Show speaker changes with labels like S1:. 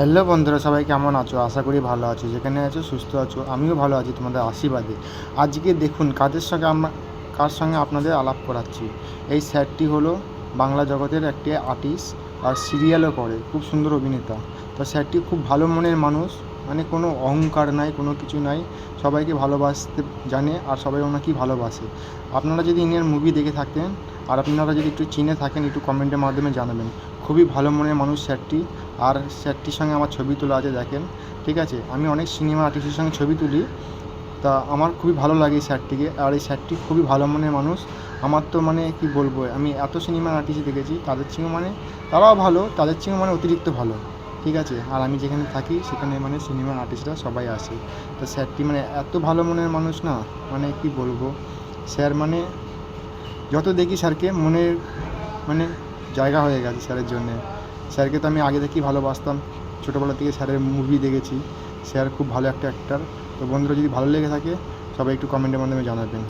S1: Hello বন্ধুরা, সবাই কেমন আছো? আশা করি ভালো আছো। যেখানে আছো, সুস্থ আছো। আমিও ভালো আছি তোমাদের আশীর্বাদে। আজকে দেখুন, কাদের সঙ্গে আমরা, কার সঙ্গে আপনাদের আলাপ করাচ্ছি? এই স্যারটি হলো বাংলা জগতের একটি আর্টিস্ট আর সিরিয়ালও করে, খুব সুন্দর অভিনেতা। তো স্যারটি খুব ভালো মনের মানুষ মানে কোনো অহংকার নাই, কোনো কিছু নাই। সবাইকে ভালোবাসতে জানে আর সবাই ওনাকেই ভালোবাসে। আপনারা যদি ইন্ডিয়ান মুভি দেখে থাকেন আর আপনারা যদি একটু চিনে থাকেন, একটু কমেন্টের মাধ্যমে জানাবেন। খুবই ভালো মনের মানুষ স্যারটি। আর স্যারটির সঙ্গে আমার ছবি তোলা আছে, দেখেন। ঠিক আছে? আমি অনেক সিনেমা আর্টিস্টের সঙ্গে ছবি তুলি। তা আমার খুবই ভালো লাগে এই স্যারটিকে। আর এই স্যারটি খুবই ভালো মনের মানুষ। আমার তো মানে কি বলব, আমি এত সিনেমা আর্টিস্ট দেখেছি, তাদের চেয়েও মানে তারাও ভালো, তাদের চেয়েও মানে অতিরিক্ত ভালো। ঠিক আছে? আর আমি যেখানে থাকি, সেখানে মানে সিনেমা আর্টিস্টরা সবাই আসে। তো স্যারটি মানে এত ভালো মনের মানুষ না? মানে কি বলব? স্যার মানে যত দেখি স্যারকে মনের মানে জায়গা হয়ে গেছে স্যারের জন্যে। স্যারকে তো আমি আগে থেকেই ভালোবাসতাম। ছোটোবেলা থেকে স্যারের মুভি দেখেছি। স্যার খুব ভালো একটা অ্যাক্টার তো বন্ধুরা, যদি ভালো লেগে থাকে, সবাই একটু কমেন্টের মাধ্যমে জানাবেন।